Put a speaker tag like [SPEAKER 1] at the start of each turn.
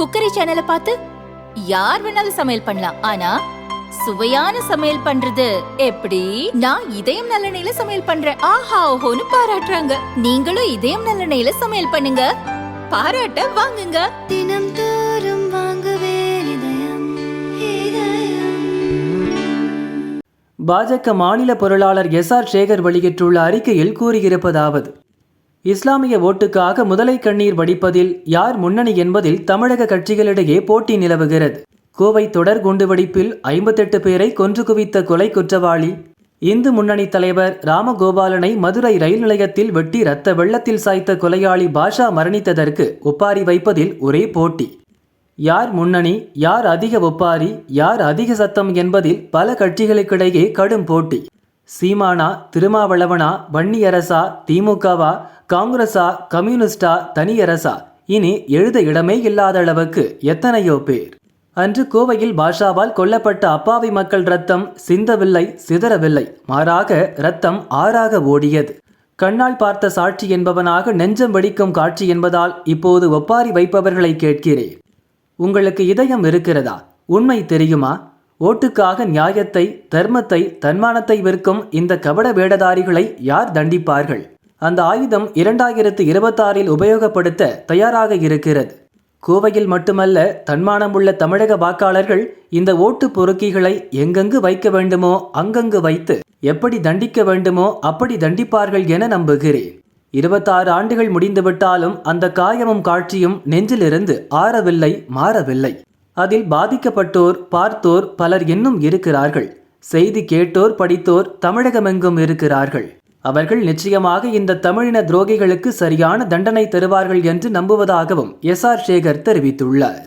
[SPEAKER 1] Cookery சேனலை பார்த்து யார் வேணாலும் சமையல் பண்ணலாம். ஆனா சுவையான சமையல் பண்றது எப்படி? நான் இதயம் நல்லெண்ணெயில சமையல் பண்றேன். ஆஹா ஓஹோன்னு பாராட்டுறாங்க. நீங்களும் இதயம் நல்லெண்ணெயில சமையல் பண்ணுங்க. பாராட்ட வாங்குங்க.
[SPEAKER 2] தினம் தோறும் வாங்குவே இதயம் இதயம்.
[SPEAKER 3] பாஜக மாநில பொருளாளர் எஸ் ஆர் சேகர் வெளியிட்டுள்ள அறிக்கையில் கூறியிருப்பதாவது இஸ்லாமிய ஓட்டுக்காக முதலை கண்ணீர் வடிப்பதில் யார் முன்னணி என்பதில் தமிழக கட்சிகளிடையே போட்டி நிலவுகிறது. கோவை தொடர் குண்டுவெடிப்பில் ஐம்பத்தெட்டு பேரை கொன்று குவித்த கொலை குற்றவாளி. இந்து முன்னணி தலைவர் ராமகோபாலனை மதுரை ரயில் நிலையத்தில் வெட்டி இரத்த வெள்ளத்தில் சாய்த்த கொலையாளி பாஷா மரணித்ததற்கு ஒப்பாரி வைப்பதில் ஒரே போட்டி. யார் முன்னணி யார் அதிக ஒப்பாரி யார் அதிக சத்தம் என்பதில் பல கட்சிகளுக்கிடையே கடும் போட்டி. சீமானா திருமாவளவனா வன்னியரசா திமுகவா காங்கிரஸா கம்யூனிஸ்டா தனியரசா? இனி எழுத இடமே இல்லாத அளவுக்கு எத்தனையோ பேர்? அன்று கோவையில் பாஷாவால் கொல்லப்பட்ட அப்பாவி மக்கள் ரத்தம் சிந்தவில்லை சிதறவில்லை. மாறாக ரத்தம் ஆறாக ஓடியது. கண்ணால் பார்த்த சாட்சி என்பவனாக நெஞ்சம் வெடிக்கும் காட்சி என்பதால் இப்போது ஒப்பாரி வைப்பவர்களை கேட்கிறேன். உங்களுக்கு இதயம் இருக்கிறதா? உண்மை தெரியுமா? ஓட்டுக்காக நியாயத்தை தர்மத்தை தன்மானத்தை விற்கும் இந்த கபட வேடதாரிகளை யார் தண்டிப்பார்கள்? அந்த ஆயுதம் இரண்டாயிரத்து இருபத்தாறில் உபயோகப்படுத்த தயாராக இருக்கிறது. கோவையில் மட்டுமல்ல தன்மானமுள்ள தமிழக வாக்காளர்கள் இந்த ஓட்டு பொறுக்கிகளை எங்கெங்கு வைக்க வேண்டுமோ அங்கங்கு வைத்து எப்படி தண்டிக்க வேண்டுமோ அப்படி தண்டிப்பார்கள் என நம்புகிறேன். இருபத்தாறு ஆண்டுகள் முடிந்துவிட்டாலும் அந்த காயமும் காட்சியும் நெஞ்சிலிருந்து ஆறவில்லை மாறவில்லை. அதில் பாதிக்கப்பட்டோர் பார்த்தோர் பலர் இன்னும் இருக்கிறார்கள். செய்தி கேட்டோர் படித்தோர் தமிழகமெங்கும் இருக்கிறார்கள். அவர்கள் நிச்சயமாக இந்த தமிழின துரோகிகளுக்கு சரியான தண்டனை தருவார்கள் என்று நம்புவதாகவும் எஸ் ஆர் சேகர் தெரிவித்துள்ளார்.